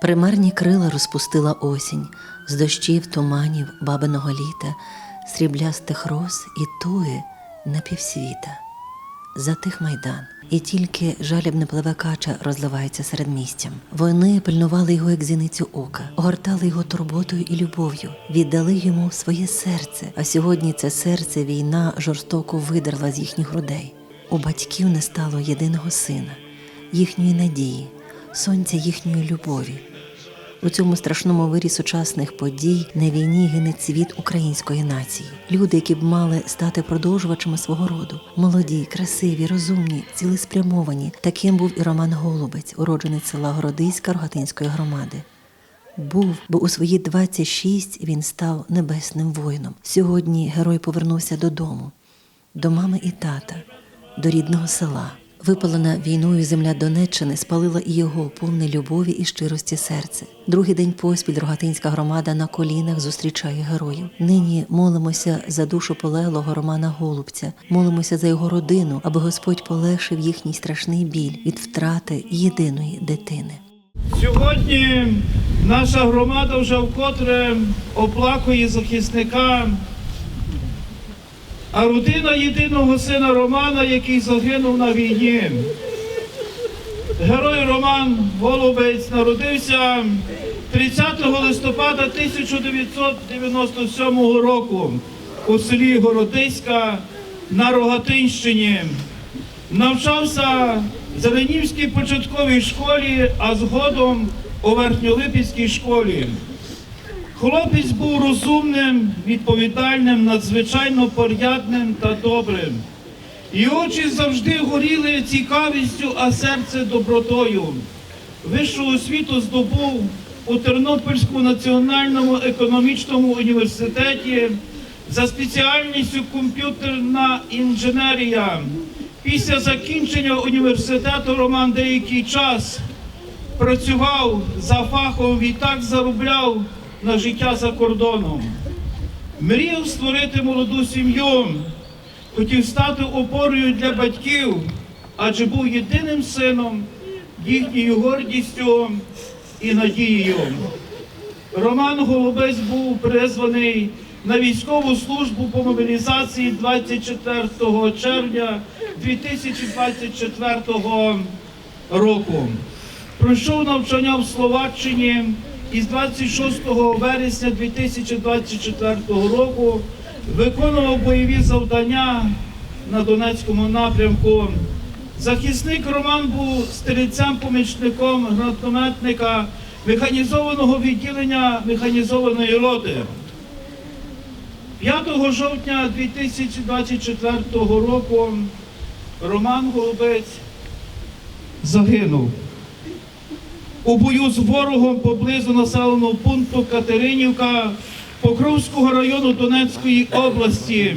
Примарні крила розпустила осінь, з дощів, туманів, бабиного літа, сріблястих роз і туги на півсвіта. Затих майдан, і тільки жалібне пливе кача розливається серед містям. Вони пильнували його як зіницю ока, огортали його турботою і любов'ю, віддали йому своє серце. А сьогодні це серце війна жорстоко видерла з їхніх грудей. У батьків не стало єдиного сина, їхньої надії, сонця їхньої любові. У цьому страшному вирі сучасних подій на війні гине цвіт української нації. Люди, які б мали стати продовжувачами свого роду, молоді, красиві, розумні, цілеспрямовані. Таким був і Роман Голубець, уродженець села Городиська Рогатинської громади. Був, бо у свої 26 він став небесним воїном. Сьогодні герой повернувся додому, до мами і тата, до рідного села. Випалена війною земля Донеччини спалила і його повне любові і щирості серце. Другий день поспіль Рогатинська громада на колінах зустрічає героїв. Нині молимося за душу полеглого Романа Голубця, молимося за його родину, аби Господь полегшив їхній страшний біль від втрати єдиної дитини. Сьогодні наша громада вже вкотре оплакує захисника, а родина єдиного сина Романа, який загинув на війні. Герой Роман Голубець народився 30 листопада 1997 року у селі Городиська на Рогатинщині. Навчався в Зеленівській початковій школі, а згодом у Верхньолипецькій школі. Хлопець був розумним, відповідальним, надзвичайно порядним та добрим. І очі завжди горіли цікавістю, а серце добротою. Вищу освіту здобув у Тернопільському національному економічному університеті за спеціальністю комп'ютерна інженерія. Після закінчення університету Роман деякий час працював за фахом, відтак заробляв на життя за кордоном. Мріяв створити молоду сім'ю, хотів стати опорою для батьків, адже був єдиним сином, їхньою гордістю і надією. Роман Голубець був призваний на військову службу по мобілізації 24 червня 2024 року. Пройшов навчання в Словаччині і з 26 вересня 2024 року виконував бойові завдання на Донецькому напрямку. Захисник Роман був стрільцем-помічником гранатометника механізованого відділення механізованої роти. 5 жовтня 2024 року Роман Голубець загинув. У бою з ворогом поблизу населеного пункту Катеринівка Покровського району Донецької області.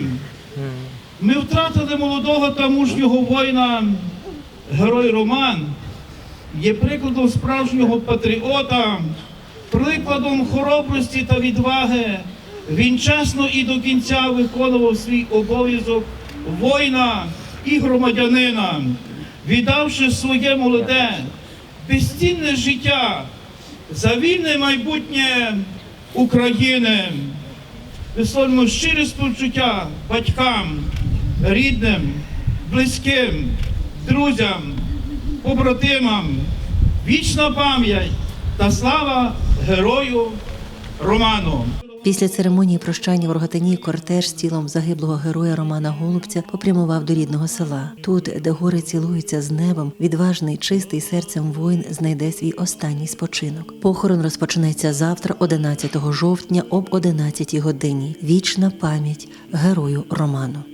Ми втратили молодого та мужнього воїна, герой Роман, є прикладом справжнього патріота, прикладом хоробрості та відваги. Він чесно і до кінця виконував свій обов'язок воїна і громадянина, віддавши своє молоде, безцінне життя за вільне майбутнє України. Висловлюємо щире співчуття батькам, рідним, близьким, друзям, побратимам, вічна пам'ять та слава герою Роману. Після церемонії прощання в Рогатині кортеж з тілом загиблого героя Романа Голубця попрямував до рідного села. Тут, де гори цілуються з небом, відважний, чистий серцем воїн знайде свій останній спочинок. Похорон розпочнеться завтра, 11 жовтня, об 11 годині. Вічна пам'ять герою Роману.